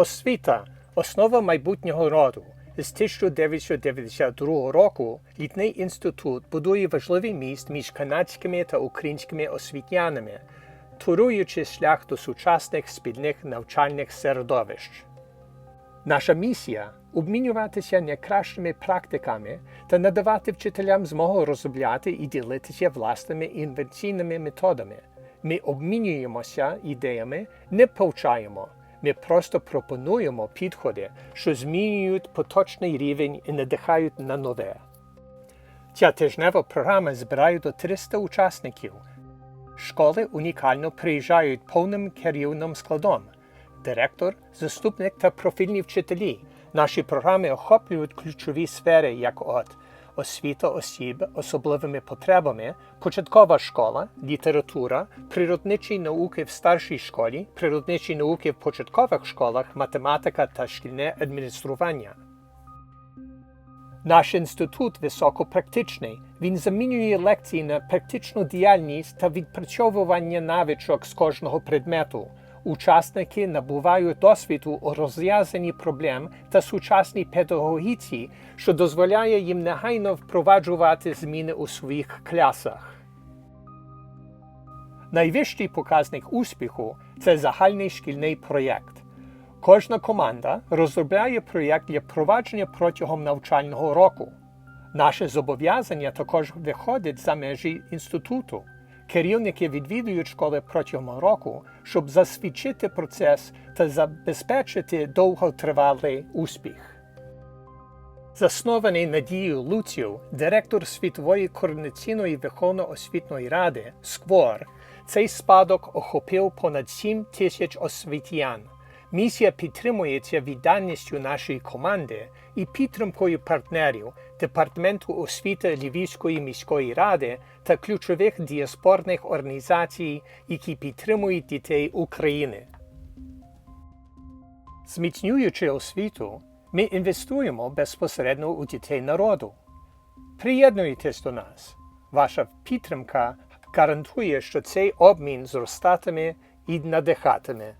Освіта основа майбутнього роду. З 1992 року літній інститут будує важливий міст між канадськими та українськими освітянами, туруючи шлях до сучасних спільних навчальних середовищ. Наша місія обмінюватися найкращими практиками та надавати вчителям змогу розробляти і ділитися власними інвенційними методами. Ми обмінюємося ідеями, не повчаємо. Ми просто пропонуємо підходи, що змінюють поточний рівень і надихають на нове. Ця тижнева програма збирає до 300 учасників. Школи унікально приїжджають повним керівним складом. Директор, заступник та профільні вчителі. Наші програми охоплюють ключові сфери, як от освіта осіб особливими потребами, початкова школа, література, природничі науки в старшій школі, природничі науки в початкових школах, математика та шкільне адміністрування. Наш інститут високопрактичний. Він замінює лекції на практичну діяльність та відпрацьовування навичок з кожного предмету. Учасники набувають досвіду у розв'язанні проблем та сучасній педагогіці, що дозволяє їм негайно впроваджувати зміни у своїх класах. Найвищий показник успіху це загальний шкільний проєкт. Кожна команда розробляє проєкт для провадження протягом навчального року. Наше зобов'язання також виходить за межі інституту. Керівники відвідують школи протягом року, щоб засвідчити процес та забезпечити довготривалий успіх. Заснований Надією Луцію, директор Світової координаційної виховно-освітної ради СКВОР, цей спадок охопив понад 7 тисяч освітян. Місія підтримується відданістю нашої команди і підтримкою партнерів Департаменту освіти Львівської міської ради та ключових діаспорних організацій, які підтримують дітей України. Зміцнюючи освіту, ми інвестуємо безпосередньо у дітей народу. Приєднуйтесь до нас. Ваша підтримка гарантує, що цей обмін зростатиме і надихатиме.